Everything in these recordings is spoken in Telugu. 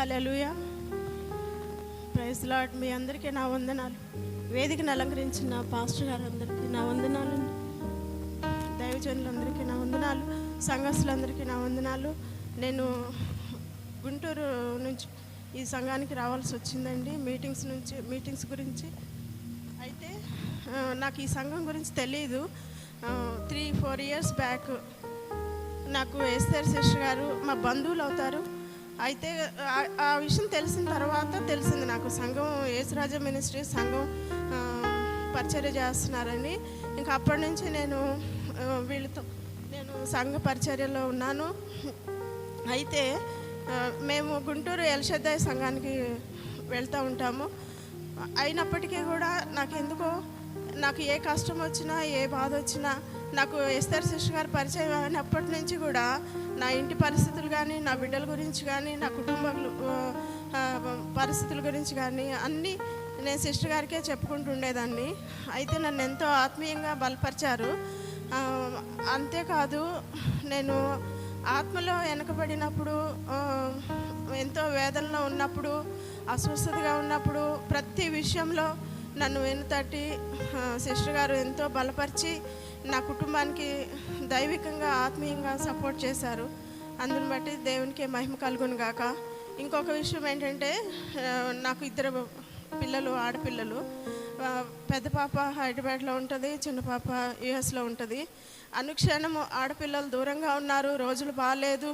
హలలుయ ప్రైజ్ లాడ్ మీ అందరికీ నా వందనాలు. వేదికను అలంకరించిన పాస్టర్ గారు అందరికీ నా వందనాలు. దైవజనులందరికీ నా వందనాలు. సంఘస్థులందరికీ నా వందనాలు. నేను గుంటూరు నుంచి ఈ సంఘానికి రావాల్సి వచ్చిందండి. మీటింగ్స్ నుంచి మీటింగ్స్ గురించి. అయితే నాకు ఈ సంఘం గురించి తెలియదు త్రీ ఫోర్ ఇయర్స్ బ్యాక్ నాకు ఎస్ఆర్ శిష్య గారు మా బంధువులు అవుతారు. అయితే ఆ- విషయం తెలిసిన తర్వాత తెలిసింది నాకు. సంఘం యేసురాజ మినిస్ట్రీ సంఘం పరిచర్య చేస్తున్నారని. ఇంకా అప్పటి నుంచి నేను వీళ్ళతో నేను సంఘ పరిచర్యలో ఉన్నాను. అయితే మేము గుంటూరు ఎల్షద్దాయ్ సంఘానికి వెళ్తూ ఉంటాము. అయినప్పటికీ కూడా నాకు ఎందుకో నాకు ఏ కష్టం వచ్చినా ఏ బాధ వచ్చినా నాకు ఎస్తర్ సిస్టర్ గారు పరిచయం అయినప్పటి నుంచి కూడా నా ఇంటి పరిస్థితులు కానీ నా బిడ్డల గురించి కానీ నా కుటుంబ పరిస్థితుల గురించి కానీ అన్నీ నేను సిస్టర్ గారికే చెప్పుకుంటుండేదాన్ని. అయితే నన్ను ఎంతో ఆత్మీయంగా బలపరిచారు. అంతేకాదు నేను ఆత్మలో వెనకబడినప్పుడు ఎంతో వేదనలో ఉన్నప్పుడు అస్వస్థతగా ఉన్నప్పుడు ప్రతి విషయంలో నన్ను వెనుతట్టి సిస్టర్ గారు ఎంతో బలపరిచి నా కుటుంబానికి దైవికంగా ఆత్మీయంగా సపోర్ట్ చేశారు. అందుని బట్టి దేవునికి మహిమ కలుగును గాక. ఇంకొక విషయం ఏంటంటే నాకు ఇద్దరు పిల్లలు ఆడపిల్లలు. పెద్ద పాప హైదరాబాద్లో ఉంటుంది చిన్న పాప యుఎస్లో ఉంటుంది. అనుక్షణము ఆడపిల్లలు దూరంగా ఉన్నారు రోజులు బాగాలేదు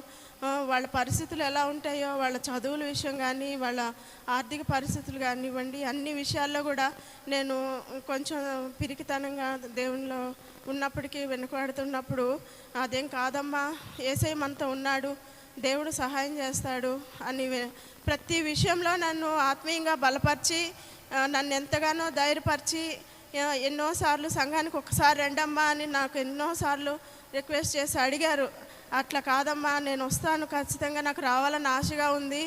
వాళ్ళ పరిస్థితులు ఎలా ఉంటాయో వాళ్ళ చదువుల విషయం కానీ వాళ్ళ ఆర్థిక పరిస్థితులు కానివ్వండి అన్ని విషయాల్లో కూడా నేను కొంచెం పిరికితనంగా దేవునిలో ఉన్నప్పటికీ వెనుకబడుతున్నప్పుడు అదేం కాదమ్మా ఏసై మనతో ఉన్నాడు దేవుడు సహాయం చేస్తాడు అని ప్రతి విషయంలో నన్ను ఆత్మీయంగా బలపరిచి నన్ను ఎంతగానో ధైర్యపరిచి ఎన్నోసార్లు సంఘానికి ఒకసారి రండమ్మా అని నాకు ఎన్నోసార్లు రిక్వెస్ట్ చేసి అడిగారు. అట్లా కాదమ్మా నేను వస్తాను ఖచ్చితంగా నాకు రావాలని ఆశగా ఉంది.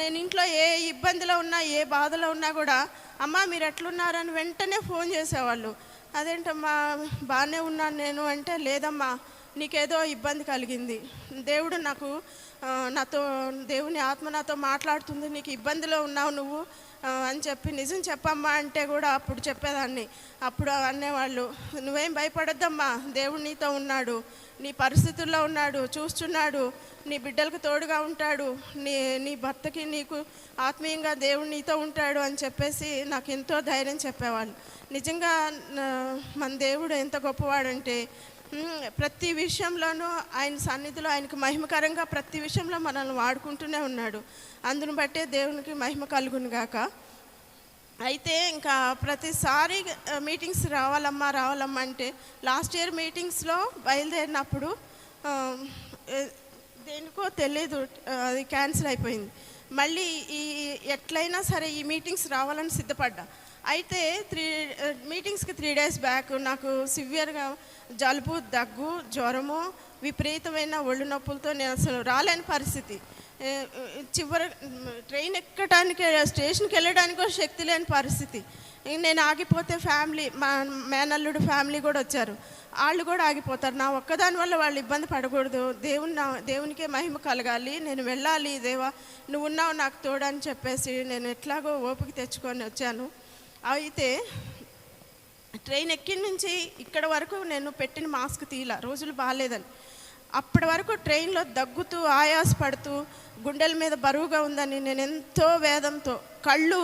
నేను ఇంట్లో ఏ ఇబ్బందిలో ఉన్నా ఏ బాధలో ఉన్నా కూడా అమ్మా మీరు ఎట్లున్నారని వెంటనే ఫోన్ చేసేవాళ్ళు. అదేంటమ్మా బాగానే ఉన్నాను నేను అంటే లేదమ్మా నీకేదో ఇబ్బంది కలిగింది. దేవుడు నాకు నాతో దేవుని ఆత్మ నాతో మాట్లాడుతుంది నీకు ఇబ్బందిలో ఉన్నావు నువ్వు అని చెప్పి నిజం చెప్పమ్మా అంటే కూడా అప్పుడు చెప్పేదాన్ని. అప్పుడు అనేవాళ్ళు నువ్వేం భయపడొద్దమ్మా దేవుడు నీతో ఉన్నాడు నీ పరిస్థితుల్లో ఉన్నాడు చూస్తున్నాడు నీ బిడ్డలకు తోడుగా ఉంటాడు నీ నీ భర్తకి నీకు ఆత్మీయంగా దేవుడు నీతో ఉంటాడు అని చెప్పేసి నాకు ఎంతో ధైర్యం చెప్పేవాళ్ళు. నిజంగా మన దేవుడు ఎంత గొప్పవాడంటే ప్రతి విషయంలోనూ ఆయన సన్నిధిలో ఆయనకు మహిమకరంగా ప్రతి విషయంలో మనల్ని వాడుకుంటూనే ఉన్నాడు. అందును బట్టే దేవునికి మహిమ కలుగును గాక. అయితే ఇంకా ప్రతిసారి మీటింగ్స్ రావాలమ్మా రావాలమ్మా అంటే లాస్ట్ ఇయర్ మీటింగ్స్లో బయలుదేరినప్పుడు దేనికో తెలియదు అది క్యాన్సిల్ అయిపోయింది. మళ్ళీ ఈ ఎట్లయినా సరే ఈ మీటింగ్స్ రావాలని సిద్ధపడ్డా. అయితే త్రీ మీటింగ్స్కి త్రీ డేస్ బ్యాక్ నాకు సివియర్గా జలుబు దగ్గు జ్వరము విపరీతమైన ఒళ్ళు నొప్పులతో నేను అసలు రాలేని పరిస్థితి. చివరి ట్రైన్ ఎక్కడానికి స్టేషన్కి వెళ్ళడానికి కూడా శక్తి లేని పరిస్థితి. నేను ఆగిపోతే ఫ్యామిలీ మా మేనల్లుడు ఫ్యామిలీ కూడా వచ్చారు. వాళ్ళు కూడా ఆగిపోతారు. నా ఒక్కదాని వల్ల వాళ్ళు ఇబ్బంది పడకూడదు. దేవుని నా దేవునికే మహిమ కలగాలి. నేను వెళ్ళాలి దేవా. నువ్వు ఉన్నావు నాకు తోడని చెప్పేసి నేను ఎట్లాగో ఓపిక తెచ్చుకొని వచ్చాను. అయితే ట్రైన్ ఎక్కిన నుంచి ఇక్కడ వరకు నేను పెట్టిన మాస్క్ తీయల రోజులు బాగాలేదని అప్పటి వరకు ట్రైన్లో దగ్గుతూ ఆయాస పడుతూ గుండెల మీద బరువుగా ఉందని నేను ఎంతో వేదంతో. కళ్ళు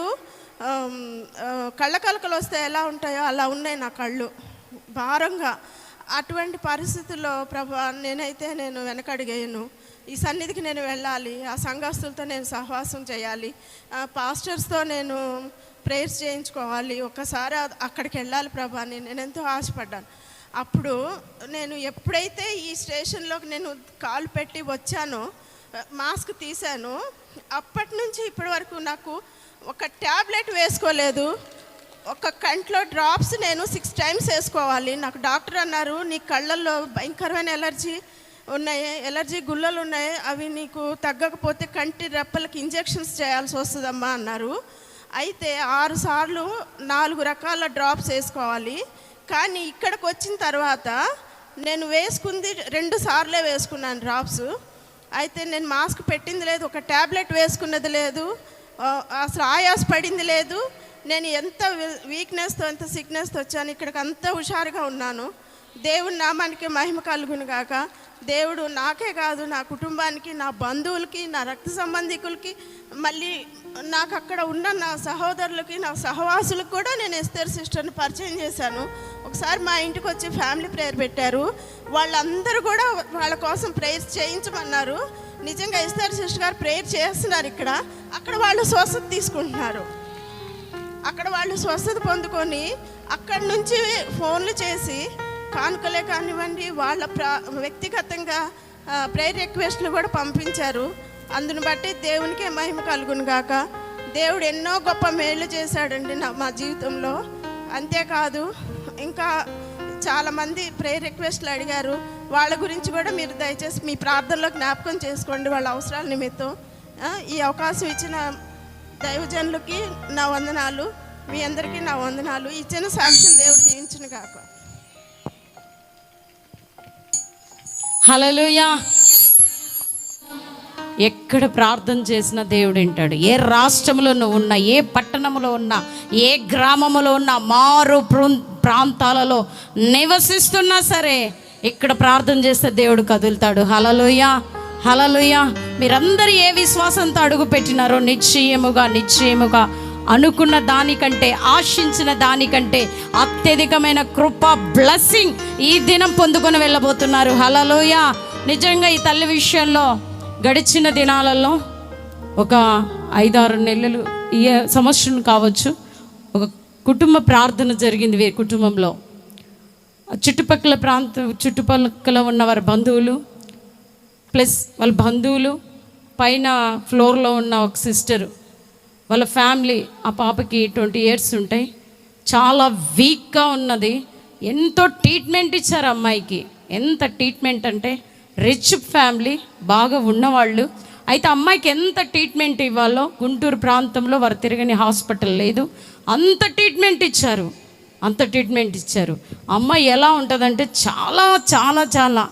కళ్ళ కలకలు వస్తే ఎలా ఉంటాయో అలా ఉన్నాయి నా కళ్ళు. భారంగా. అటువంటి పరిస్థితుల్లో ప్రభా నేనైతే నేను వెనకడిగేయను ఈ సన్నిధికి నేను వెళ్ళాలి. ఆ సంఘస్థులతో నేను సహవాసం చేయాలి. ఆ పాస్టర్స్తో నేను ప్రేయర్స్ చేయించుకోవాలి ఒక్కసారి అక్కడికి వెళ్ళాలి ప్రభా అని నేను ఎంతో ఆశపడ్డాను. అప్పుడు నేను ఎప్పుడైతే ఈ స్టేషన్లోకి నేను కాలు పెట్టి వచ్చానో మాస్క్ తీశాను అప్పటి నుంచి ఇప్పటి వరకు నాకు ఒక ట్యాబ్లెట్ వేసుకోలేదు ఒక కంట్లో డ్రాప్స్ నేను సిక్స్ టైమ్స్ వేసుకోవాలి. నాకు డాక్టర్ అన్నారు నీ కళ్ళల్లో భయంకరమైన ఎలర్జీ ఉన్నాయి ఎలర్జీ గుల్లలు ఉన్నాయి అవి నీకు తగ్గకపోతే కంటి రెప్పలకి ఇంజెక్షన్స్ చేయాల్సి వస్తుందమ్మా అన్నారు. అయితే ఆరు సార్లు నాలుగు రకాల డ్రాప్స్ వేసుకోవాలి. కానీ ఇక్కడికి వచ్చిన తర్వాత నేను వేసుకుంది రెండు సార్లే వేసుకున్నాను డ్రాప్స్. అయితే నేను మాస్క్ పెట్టింది లేదు ఒక ట్యాబ్లెట్ వేసుకున్నది లేదు ఆ, అసలు ఆయాస్ పడింది లేదు. నేను ఎంత వీక్నెస్తో ఎంత సిక్నెస్తో వచ్చాను ఇక్కడికి అంత హుషారుగా ఉన్నాను. దేవుని నామానికి మహిమ కలుగును కాక దేవుడు నాకే కాదు నా కుటుంబానికి నా బంధువులకి నా రక్త సంబంధికులకి మళ్ళీ నాకు అక్కడ ఉన్న నా సహోదరులకి నా సహవాసులకు కూడా నేను ఎస్తేర్ సిస్టర్ని పరిచయం చేశాను. ఒకసారి మా ఇంటికి వచ్చి ఫ్యామిలీ ప్రేయర్ పెట్టారు. వాళ్ళందరూ కూడా వాళ్ళ కోసం ప్రేయర్ చేయించమన్నారు. నిజంగా ఎస్తేర్ సిస్టర్ గారు ప్రేయర్ చేస్తున్నారు ఇక్కడ. అక్కడ వాళ్ళు స్వస్థత తీసుకుంటున్నారు. అక్కడ వాళ్ళు స్వస్థత పొందుకొని అక్కడి నుంచి ఫోన్లు చేసి కానుకలే కానివ్వండి వాళ్ళ ప్రా వ్యక్తిగతంగా ప్రేయర్ రిక్వెస్ట్లు కూడా పంపించారు. అందుని బట్టి దేవునికే మహిమ కలుగును గాక. దేవుడు ఎన్నో గొప్ప మేళ్ళు చేశాడండి నా మా జీవితంలో. అంతేకాదు ఇంకా చాలామంది ప్రేయర్ రిక్వెస్ట్లు అడిగారు. వాళ్ళ గురించి కూడా మీరు దయచేసి మీ ప్రార్థనలో జ్ఞాపకం చేసుకోండి వాళ్ళ అవసరాల నిమిత్తం. ఈ అవకాశం ఇచ్చిన దైవజనులకి నా వందనాలు. మీ అందరికీ నా వందనాలు. ఇచ్చిన సాక్ష్యం దేవుడు దీవించిన కాక హలలుయా ఎక్కడ ప్రార్థన చేసినా దేవుడు వింటాడు. ఏ రాష్ట్రంలో నువ్వు ఉన్నా ఏ పట్టణంలో ఉన్నా ఏ గ్రామంలో ఉన్నా మారు ప్రాంతాలలో నివసిస్తున్నా సరే ఇక్కడ ప్రార్థన చేస్తే దేవుడు కదులుతాడు. హలలుయ హలలుయ మీరందరూ ఏ విశ్వాసంతో అడుగు పెట్టినారో నిశ్చయముగా నిశ్చయముగా అనుకున్న దానికంటే ఆశించిన దానికంటే అత్యధికమైన కృప బ్లెస్సింగ్ ఈ దినం పొందుకొని వెళ్ళబోతున్నారు. హలలోయ నిజంగా ఈ తల్లి విషయంలో గడిచిన దినాలలో ఒక ఐదారు నెలలు ఈ సంవత్సరం కావచ్చు ఒక కుటుంబ ప్రార్థన జరిగింది వీరి కుటుంబంలో. చుట్టుపక్కల ప్రాంత చుట్టుపక్కల ఉన్న వారి బంధువులు ప్లస్ వాళ్ళ బంధువులు పైన ఫ్లోర్లో ఉన్న ఒక సిస్టరు. వాళ్ళ ఫ్యామిలీ ఆ పాపకి ట్వంటీ ఇయర్స్ ఉంటాయి. చాలా వీక్గా ఉన్నది. ఎంతో ట్రీట్మెంట్ ఇచ్చారు అమ్మాయికి. ఎంత ట్రీట్మెంట్ అంటే రిచ్ ఫ్యామిలీ బాగా ఉన్నవాళ్ళు. అయితే అమ్మాయికి ఎంత ట్రీట్మెంట్ ఇవ్వాలో గుంటూరు ప్రాంతంలో వారు తిరగని హాస్పిటల్ లేదు. అంత ట్రీట్మెంట్ ఇచ్చారు. అంత ట్రీట్మెంట్ ఇచ్చారు. అమ్మాయి ఎలా ఉంటుందంటే చాలా చాలా చాలా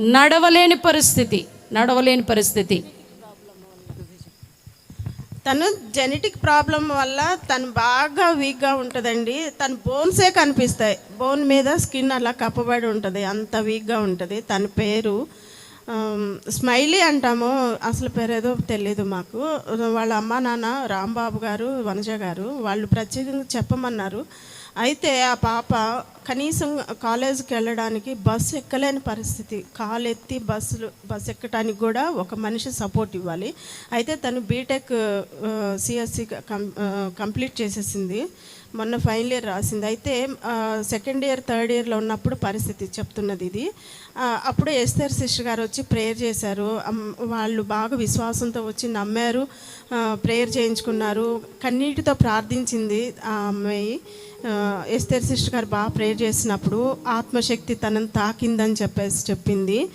నడవలేని పరిస్థితి. నడవలేని పరిస్థితి. తను జెనెటిక్ ప్రాబ్లం వల్ల తను బాగా వీక్గా ఉంటుందండి. తన బోన్సే కనిపిస్తాయి. బోన్ మీద స్కిన్ అలా కప్పబడి ఉంటుంది. అంత వీక్గా ఉంటుంది. తన పేరు స్మైలీ అంటాము అసలు పేరు ఏదో తెలియదు మాకు. వాళ్ళ అమ్మ నాన్న రాంబాబు గారు వనజ గారు వాళ్ళు ప్రత్యేకంగా చెప్పమన్నారు. అయితే ఆ పాప కనీసం కాలేజీకి వెళ్ళడానికి బస్సు ఎక్కలేని పరిస్థితి. కాలు ఎత్తి బస్సులు బస్సు ఎక్కడానికి కూడా ఒక మనిషి సపోర్ట్ ఇవ్వాలి. అయితే తను బీటెక్ సిఎస్సి కంప్లీట్ చేసేసింది. మొన్న ఫైనల్ ఇయర్ రాసింది. అయితే సెకండ్ ఇయర్ థర్డ్ ఇయర్లో ఉన్నప్పుడు పరిస్థితి చెప్తున్నది ఇది. అప్పుడు ఎస్తర్ సిస్టర్ గారు వచ్చి ప్రేయర్ చేశారు. వాళ్ళు బాగా విశ్వాసంతో వచ్చి నమ్మారు. ప్రేయర్ చేయించుకున్నారు. కన్నీటితో ప్రార్థించింది ఆ అమ్మాయి ఆ, ఎస్తేర్ సిస్టర్ గారు బాగా ప్రేయర్ చేసినప్పుడు ఆత్మశక్తి తనని తాకిందని చెప్పేసి చెప్పింది.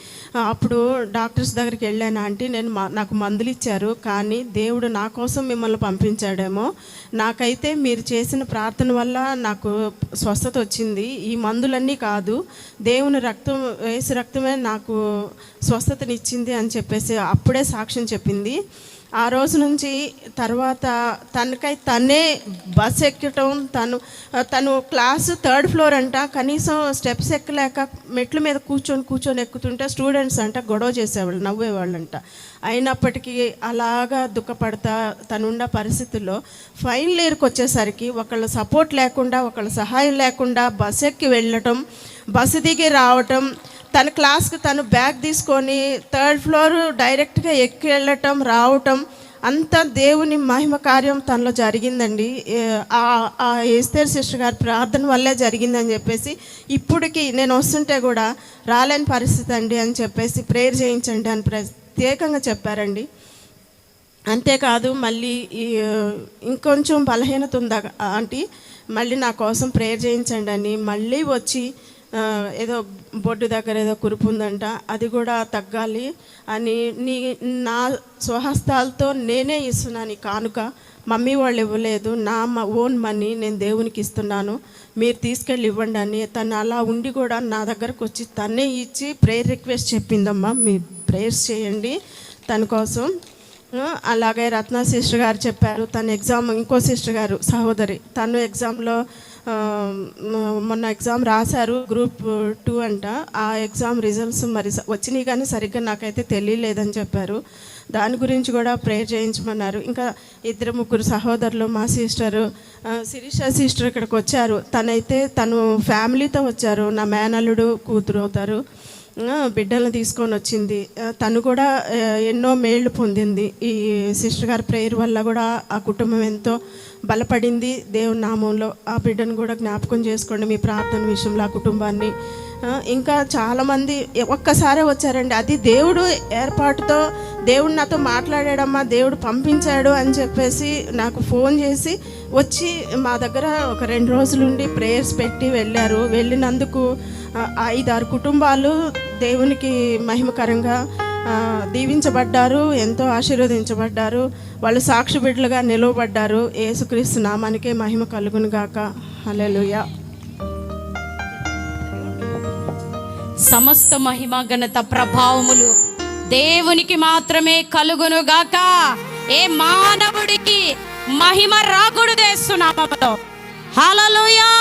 అప్పుడు డాక్టర్స్ దగ్గరికి వెళ్ళాను ఆంటీ. నేను మా- నాకు మందులు ఇచ్చారు. కానీ దేవుడు నా కోసం మిమ్మల్ని పంపించాడేమో. నాకైతే మీరు చేసిన ప్రార్థన వల్ల నాకు స్వస్థత వచ్చింది. ఈ మందులన్నీ కాదు. దేవుని రక్తం వేసి రక్తమే నాకు స్వస్థతనిచ్చింది అని చెప్పేసి అప్పుడే సాక్ష్యం చెప్పింది. ఆ రోజు నుంచి తర్వాత తనకై తనే బస్ ఎక్కటం తను తను క్లాసు థర్డ్ ఫ్లోర్ అంట. కనీసం స్టెప్స్ ఎక్కలేక మెట్ల మీద కూర్చొని కూర్చొని ఎక్కుతుంటే స్టూడెంట్స్ అంట గొడవ చేసేవాళ్ళు నవ్వేవాళ్ళంట. అయినప్పటికీ అలాగా దుఃఖపడతా తనున్న పరిస్థితుల్లో ఫైనల్ ఇయర్కి వచ్చేసరికి ఒకళ్ళ సపోర్ట్ లేకుండా ఒకళ్ళ సహాయం లేకుండా బస్ ఎక్కి వెళ్ళటం బస్సు దిగి రావటం తన క్లాస్కి తను బ్యాగ్ తీసుకొని థర్డ్ ఫ్లోర్ డైరెక్ట్గా ఎక్కి వెళ్ళటం రావటం అంత దేవుని మహిమ కార్యం తనలో జరిగిందండి. ఆ- ఆ ఏస్తేర్ సిస్టర్ గారి ప్రార్థన వల్లే జరిగిందని చెప్పేసి ఇప్పటికి నేను వస్తుంటే కూడా రాలేని పరిస్థితి అండి అని చెప్పేసి ప్రేయర్ చేయించండి అని ప్రత్యేకంగా చెప్పారండి. అంతేకాదు మళ్ళీ ఈ ఇంకొంచెం బలహీనత ఉందా ఆంటీ? మళ్ళీ నా కోసం ప్రేయర్ చేయించండి అని మళ్ళీ వచ్చి ఏదో బొడ్డు దగ్గర ఏదో కురుపు ఉందంట అది కూడా తగ్గాలి అని నీ నా స్వహస్తాలతో నేనే ఇస్తున్నాను ఈ కానుక. మమ్మీ వాళ్ళు ఇవ్వలేదు నా ఓన్ మనీ నేను దేవునికి ఇస్తున్నాను. మీరు తీసుకెళ్ళి ఇవ్వండి అని తను అలా ఉండి కూడా నా దగ్గరకు వచ్చి తనే ఇచ్చి ప్రేయర్ రిక్వెస్ట్ చెప్పిందమ్మా. మీ ప్రేయర్స్ చేయండి తన కోసం. అలాగే రత్న సిస్టర్ గారు చెప్పారు తన ఎగ్జామ్ ఇంకో సిస్టర్ గారు సహోదరి తను ఎగ్జామ్లో మొన్న ఎగ్జామ్ రాశారు గ్రూప్ టూ అంట. ఆ ఎగ్జామ్ రిజల్ట్స్ మరి వచ్చినాయి కానీ సరిగ్గా నాకైతే తెలియలేదని చెప్పారు. దాని గురించి కూడా ప్రేయర్ చేయించమన్నారు. ఇంకా ఇద్దరు ముగ్గురు సహోదరులు మా సిస్టరు శిరీష సిస్టర్ ఇక్కడికి వచ్చారు. తనైతే తను ఫ్యామిలీతో వచ్చారు. నా మేనల్లుడు కూతురు అవుతారు. బిడ్డలను తీసుకొని వచ్చింది. తను కూడా ఎన్నో మేళ్ళు పొందింది. ఈ సిస్టర్ గారి ప్రేయర్ వల్ల కూడా ఆ కుటుంబం ఎంతో బలపడింది దేవుని నామంలో. ఆ బిడ్డను కూడా జ్ఞాపకం చేసుకోండి మీ ప్రార్థన విషయంలో ఆ కుటుంబాన్ని. ఇంకా చాలామంది ఒక్కసారే వచ్చారండి. అది దేవుడు ఏర్పాటుతో దేవుడు నాతో మాట్లాడాడమ్మా దేవుడు పంపించాడు అని చెప్పేసి నాకు ఫోన్ చేసి వచ్చి మా దగ్గర ఒక రెండు రోజులుండి ప్రేయర్స్ పెట్టి వెళ్ళారు. వెళ్ళినందుకు ఐదారు కుటుంబాలు దేవునికి మహిమకరంగా దీవించబడ్డారు ఎంతో ఆశీర్వదించబడ్డారు. వాళ్ళు సాక్షి బిడ్డలుగా నిలువబడ్డారు. ఏసుక్రీస్తు నామానికే మహిమ కలుగును గాక హల్లెలూయా. సమస్త మహిమ ఘనత ప్రభావములు దేవునికి మాత్రమే కలుగును గాక. ఏ మానవుడికి మహిమ రాకూడదు యేసునామములో హల్లెలూయా!